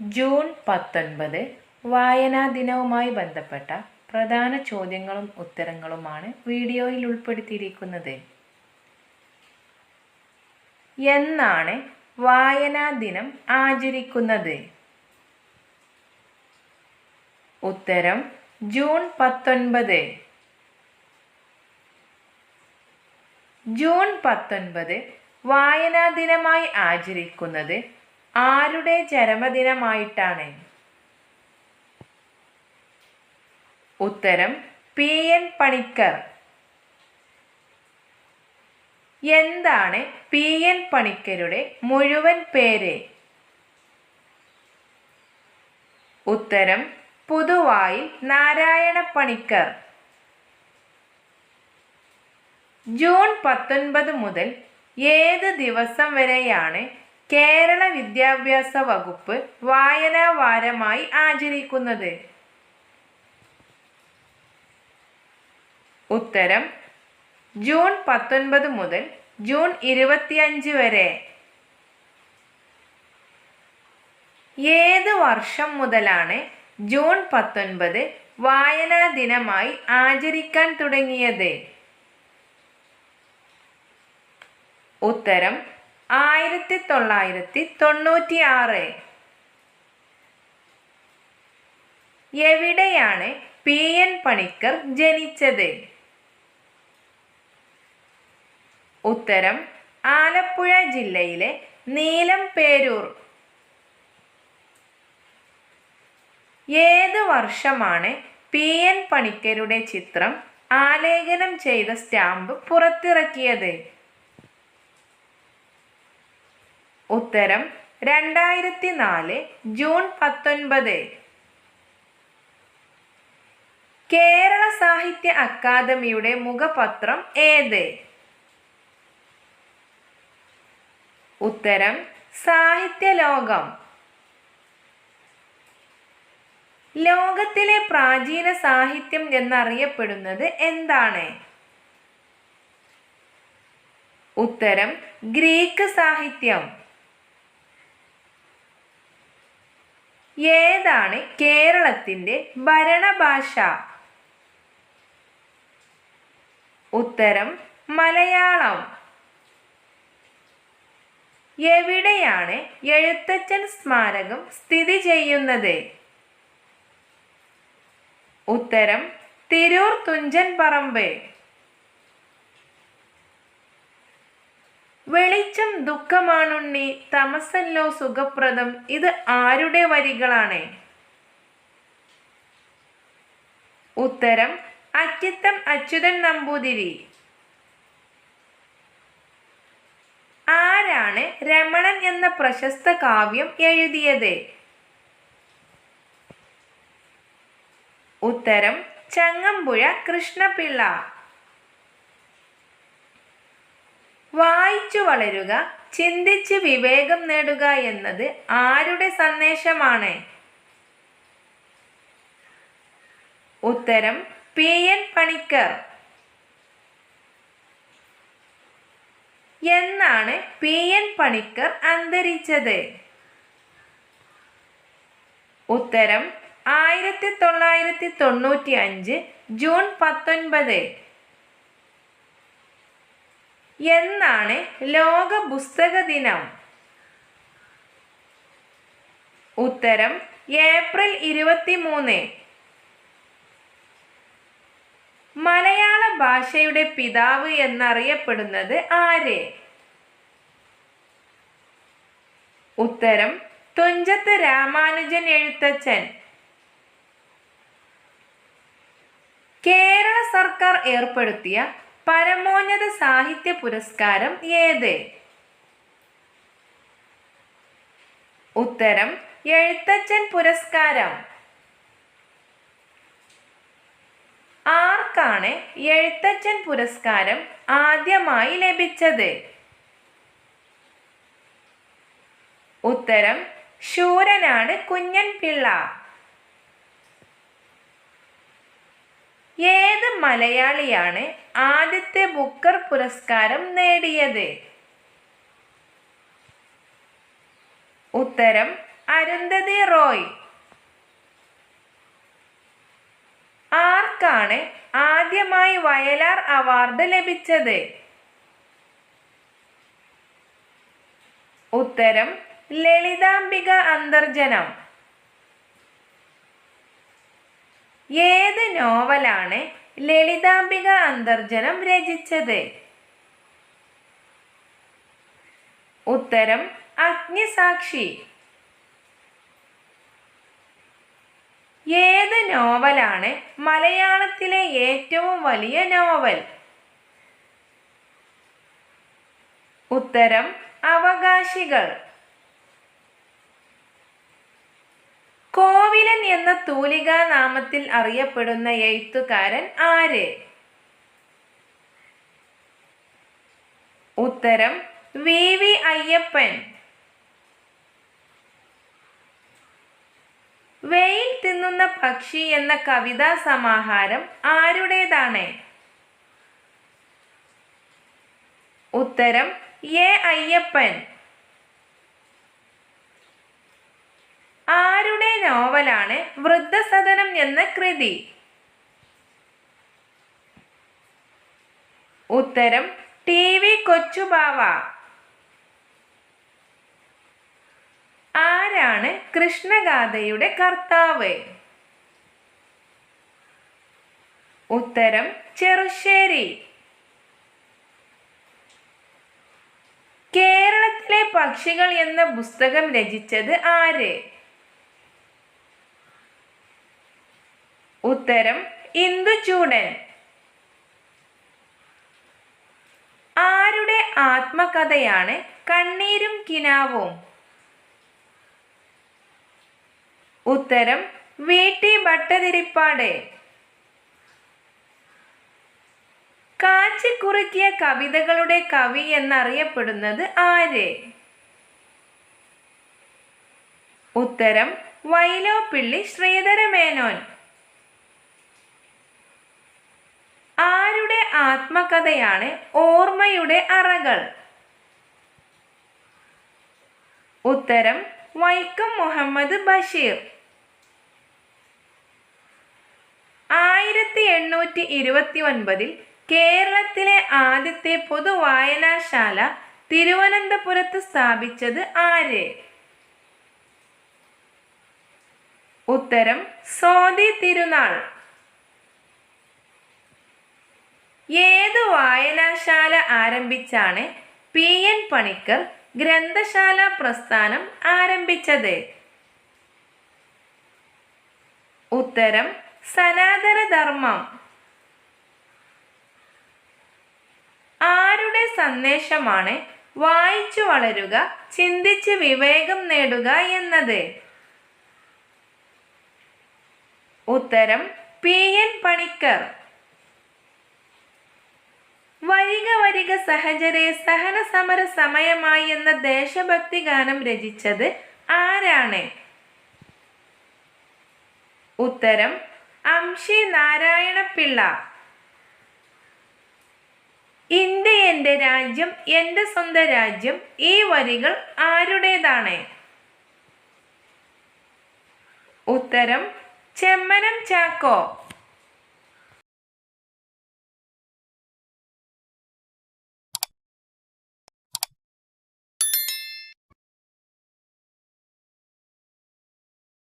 June പത്തൊൻപത് വായനാ ദിനവുമായി ബന്ധപ്പെട്ട പ്രധാന ചോദ്യങ്ങളും ഉത്തരങ്ങളുമാണ് വീഡിയോയിൽ ഉൾപ്പെടുത്തിയിരിക്കുന്നത്. എന്നാണ് വായനാ ദിനം ആചരിക്കുന്നത്? ഉത്തരം ജൂൺ പത്തൊൻപത്. ജൂൺ പത്തൊൻപത് വായനാ ദിനമായി ആചരിക്കുന്നത് ആരുടെ ചരമദിനമായിട്ടാണ് ഉത്തരം പി. എൻ. പണിക്കർ. എന്താണ് പി. എൻ. പണിക്കരുടെ മുഴുവൻ പേര്? ഉത്തരം പുതുവായി നാരായണ പണിക്കർ. ജൂൺ പത്തൊൻപത് മുതൽ ഏത് ദിവസം വരെയാണ് കേരള വിദ്യാഭ്യാസ വകുപ്പ് വായനാ വാരമായി ആചരിക്കുന്നത്. ഉത്തരം ജൂൺ പത്തൊൻപത് മുതൽ ജൂൺ ഇരുപത്തിയഞ്ച് വരെ. ഏത് വർഷം മുതലാണ് ജൂൺ പത്തൊൻപത് വായനാ ദിനമായി ആചരിക്കാൻ തുടങ്ങിയത്? ഉത്തരം ആയിരത്തി തൊള്ളായിരത്തി തൊണ്ണൂറ്റി ആറ് എവിടെയാണ് പി എൻ പണിക്കർ ജനിച്ചത്? ഉത്തരം ആലപ്പുഴ ജില്ലയിലെ നീലം പേരൂർ. ഏത് വർഷമാണ് പി എൻ പണിക്കരുടെ ചിത്രം ആലേഖനം ചെയ്ത സ്റ്റാമ്പ് പുറത്തിറക്കിയത്? ഉത്തരം രണ്ടായിരത്തി നാല് ജൂൺ പത്തൊൻപത്. കേരള സാഹിത്യ അക്കാദമിയുടെ മുഖപത്രം ഏത്? ഉത്തരം സാഹിത്യ ലോകം. ലോകത്തിലെ പ്രാചീന സാഹിത്യം എന്നറിയപ്പെടുന്നത് എന്താണ്? ഉത്തരം ഗ്രീക്ക് സാഹിത്യം. ഏതാണ് കേരളത്തിന്റെ ഭരണഭാഷ? ഉത്തരം മലയാളം. എവിടെയാണ് എഴുത്തച്ഛൻ സ്മാരകം സ്ഥിതി ചെയ്യുന്നത്? ഉത്തരം തിരൂർ തുഞ്ചൻ പറമ്പ്. വെളിച്ചം ദുഃഖമാണുണ്ണി തമസല്ലോ സുഖപ്രദം ഇത് ആരുടെ വരികളാണ്? ഉത്തരം അക്കിത്തം അച്യുതൻ നമ്പൂതിരി. ആരാണ് രമണൻ എന്ന പ്രശസ്ത കാവ്യം എഴുതിയത്? ഉത്തരം ചങ്ങമ്പുഴ കൃഷ്ണപിള്ള. വായിച്ചു വളരുക ചിന്തിച്ച് വിവേകം നേടുക എന്നത് ആരുടെ സന്ദേശമാണ്? ഉത്തരം പി. എൻ. പണിക്കർ. എന്നാണ് പി. എൻ. പണിക്കർ അന്തരിച്ചത്? ഉത്തരം ആയിരത്തി തൊള്ളായിരത്തി തൊണ്ണൂറ്റി അഞ്ച് ജൂൺ പത്തൊൻപത്. എന്നാണ് ലോക പുസ്തക ദിനം ഉത്തരം ഏപ്രിൽ ഇരുപത്തി മൂന്ന് മലയാള ഭാഷയുടെ പിതാവ് എന്നറിയപ്പെടുന്നത് ആര്? ഉത്തരം തുഞ്ചത്ത് രാമാനുജൻ എഴുത്തച്ഛൻ. കേരള സർക്കാർ ഏർപ്പെടുത്തിയ പരമോന്നത സാഹിത്യ പുരസ്കാരം ഏത്? ഉത്തരം എഴുത്തച്ഛൻ പുരസ്കാരം. ആർക്കാണ് എഴുത്തച്ഛൻ പുരസ്കാരം ആദ്യമായി ലഭിച്ചത്? ഉത്തരം ശൂരനാണ് കുഞ്ഞൻ പിള്ള ഏത് മലയാളിയാണ് ആദ്യത്തെ ബുക്കർ പുരസ്കാരം നേടിയത്. ഉത്തരം അരുന്ധതി റോയ്. ആർക്കാണ് ആദ്യമായി വയലാർ അവാർഡ് ലഭിച്ചത്? ഉത്തരം ലളിതാംബിക അന്തർജനം. ഏത് നോവലാണ് ലളിതാംബിക അന്തർജനം രചിച്ചത്. ഉത്തരം അഗ്നിസാക്ഷി. ഏത് നോവലാണ് മലയാളത്തിലെ ഏറ്റവും വലിയ നോവൽ? ഉത്തരം അവകാശികൾ. കോവിലൻ എന്ന തൂലികാ നാമത്തിൽ അറിയപ്പെടുന്ന എഴുത്തുകാരൻ ആര്? ഉത്തരം വി. വി. അയ്യപ്പൻ. വെയിൽ തിന്നുന്ന പക്ഷി എന്ന കവിതാ സമാഹാരം ആരുടേതാണ്? ഉത്തരം എ. അയ്യപ്പൻ ആരുടെ നോവലാണ് വൃദ്ധസദനം എന്ന കൃതി. ഉത്തരം ടി വി കൊച്ചുബാവ. ആരാണ് കൃഷ്ണഗാഥയുടെ കർത്താവ്? ഉത്തരം ചെറുശ്ശേരി. കേരളത്തിലെ പക്ഷികൾ എന്ന പുസ്തകം രചിച്ചത് ആര്? ഉത്തരം ഇന്ദുചൂടൻ ആരുടെ ആത്മകഥയാണ് കണ്ണീരും കിനാവും? ഉത്തരം വീട്ടി ഭട്ടതിരിപ്പാട്. കാച്ചിക്കുറുക്കിയ കവിതകളുടെ കവി എന്നറിയപ്പെടുന്നത് ആര്? ഉത്തരം വൈലോപ്പിള്ളി ശ്രീധരമേനോൻ ആരുടെ ആത്മകഥയാണ് ഓർമ്മയുടെ അറകൾ. ഉത്തരം വൈക്കം മുഹമ്മദ് ബഷീർ. ആയിരത്തി എണ്ണൂറ്റി ഇരുപത്തി ഒൻപതിൽ കേരളത്തിലെ ആദ്യത്തെ പൊതുവായനാശാല തിരുവനന്തപുരത്ത് സ്ഥാപിച്ചത് ആര്? ഉത്തരം സോതി തിരുനാൾ. ഏത് വായനാശാല ആരംഭിച്ചാണ് പി എൻ പണിക്കർ ഗ്രന്ഥശാല പ്രസ്ഥാനം ആരംഭിച്ചത്? ഉത്തരം സനാതനധർമ്മം. ആരുടെ സന്ദേശമാണ് വായിച്ചു വളരുക ചിന്തിച്ച് വിവേകം നേടുക എന്നത്? ഉത്തരം പി എൻ പണിക്കർ. വരിക വരിക സഹചരെ സഹന സമര സമയമായി എന്ന ദേശഭക്തി ഗാനം രചിച്ചത് ആരാണ്? ഉത്തരം അംഷി നാരായണപിള്ള. ഇന്ത്യ എന്റെ രാജ്യം എന്റെ സ്വന്തം രാജ്യം ഈ വരികൾ ആരുടേതാണ്? ഉത്തരം ചെമ്മനം ചാക്കോ.